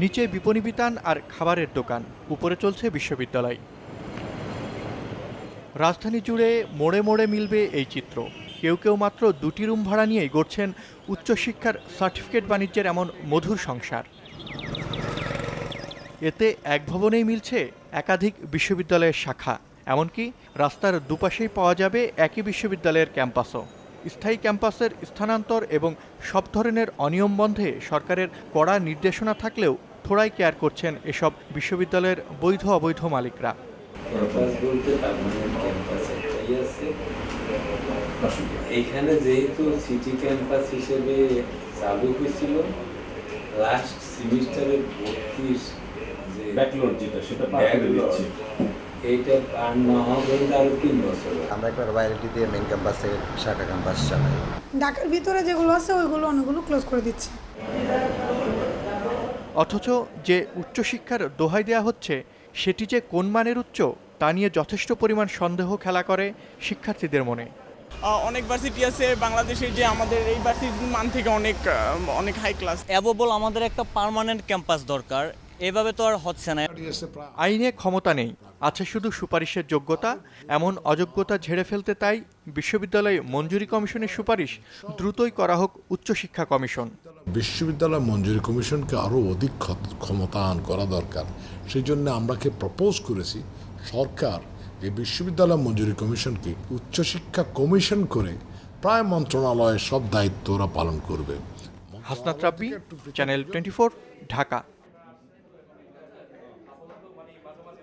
নিচে বিপণী বিতান আর খাবারের দোকান, উপরে চলছে বিশ্ববিদ্যালয়। রাজধানী জুড়ে মোড়ে মোড়ে মিলবে এই চিত্র। কেউ কেউ মাত্র দুটি রুম ভাড়া নিয়েই গড়ছেন উচ্চশিক্ষার সার্টিফিকেট বাণিজ্যের এমন মধুর সংসার। এতে এক ভবনেই মিলছে একাধিক বিশ্ববিদ্যালয়ের শাখা, এমনকি রাস্তার দুপাশেই পাওয়া যাবে একই বিশ্ববিদ্যালয়ের ক্যাম্পাসও। স্থায়ী ক্যাম্পাসের স্থানান্তর এবং সব ধরনের অনিয়ম বন্ধে সরকারের কড়া নির্দেশনা থাকলেও থোড়াই কেয়ার করছেন এসব বিশ্ববিদ্যালয়ের বৈধ অবৈধ মালিকরা। আছে। এইখানে যেহেতু সিটি ক্যাম্পাস হিসেবে চালু হয়েছিল লাস্ট সেমিস্টারে ভর্তির যে ব্যাকলোড যেটা সেটা পার করে backlog, দিচ্ছি এইটা পার না হওয়া পর্যন্ত আরও তিন বছর। আমরা একবার রয়্যালিটি দিয়ে মেন ক্যাম্পাসে শাখা ক্যাম্পাস চালাই। ঢাকার ভিতরে যেগুলো আছে ওইগুলো অনেকগুলো ক্লোজ করে দিচ্ছে। অথচ যে উচ্চশিক্ষার দোহাই দেওয়া হচ্ছে সেটি যে কোন মানের উচ্চ তা নিয়ে যথেষ্ট পরিমাণ সন্দেহ খেলা করে শিক্ষার্থীদের মনে। অনেক ভার্সিটি আছে বাংলাদেশে যে আমাদের এই ভার্সিটির মান থেকে অনেক অনেক হাই ক্লাস অ্যাবোবল আমাদের একটা পার্মানেন্ট ক্যাম্পাস দরকার। এভাবে তো আর হচ্ছে না। আইনে ক্ষমতা নেই। আছে শুধু সুপারিশের যোগ্যতা এমন অযোগ্যতা ঝেড়ে ফেলতে তাই বিশ্ববিদ্যালয় মঞ্জুরি কমিশনের সুপারিশ দ্রুতই করা হোক উচ্চশিক্ষা কমিশন। বিশ্ববিদ্যালয় মঞ্জুরি কমিশনকে আরও অধিক ক্ষমতায়ন করা দরকার। সেই জন্য আমরাকে প্রপোজ করেছি সরকার এই বিশ্ববিদ্যালয় মঞ্জুরি কমিশনকে উচ্চশিক্ষা কমিশন করে প্রায় মন্ত্রণালয়ের সব দায়িত্ব ওরা পালন করবে। Hasnat Rabbi channel twenty Dhaka.